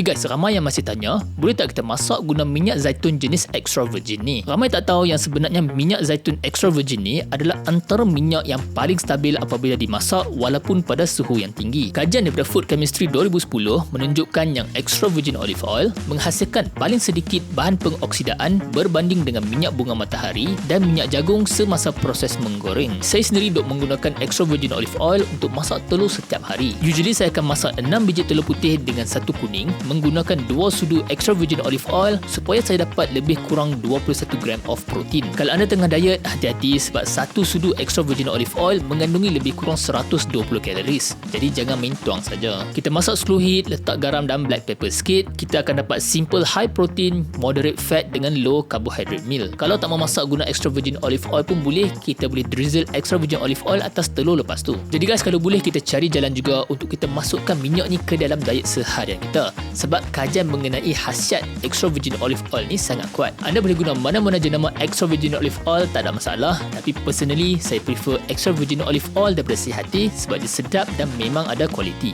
Okay guys, ramai yang masih tanya, boleh tak kita masak guna minyak zaitun jenis extra virgin ni? Ramai tak tahu yang sebenarnya minyak zaitun extra virgin ni adalah antara minyak yang paling stabil apabila dimasak walaupun pada suhu yang tinggi. Kajian daripada Food Chemistry 2010 menunjukkan yang extra virgin olive oil menghasilkan paling sedikit bahan pengoksidaan berbanding dengan minyak bunga matahari dan minyak jagung semasa proses menggoreng. Saya sendiri duk menggunakan extra virgin olive oil untuk masak telur setiap hari. Usually saya akan masak 6 biji telur putih dengan satu kuning menggunakan dua sudu extra virgin olive oil supaya saya dapat lebih kurang 21 gram of protein. Kalau anda tengah diet, hati-hati sebab satu sudu extra virgin olive oil mengandungi lebih kurang 120 calories. Jadi jangan main tuang saja. Kita masak slow heat, letak garam dan black pepper sikit, kita akan dapat simple high protein, moderate fat dengan low carbohydrate meal. Kalau tak mau masak guna extra virgin olive oil pun boleh, kita boleh drizzle extra virgin olive oil atas telur lepas tu. Jadi guys, kalau boleh kita cari jalan juga untuk kita masukkan minyak ni ke dalam diet seharian kita sebab kajian mengenai khasiat extra virgin olive oil ni sangat kuat. Anda boleh guna mana-mana jenama extra virgin olive oil tak ada masalah tapi personally saya prefer extra virgin olive oil daripada si hati sebab dia sedap dan memang ada kualiti.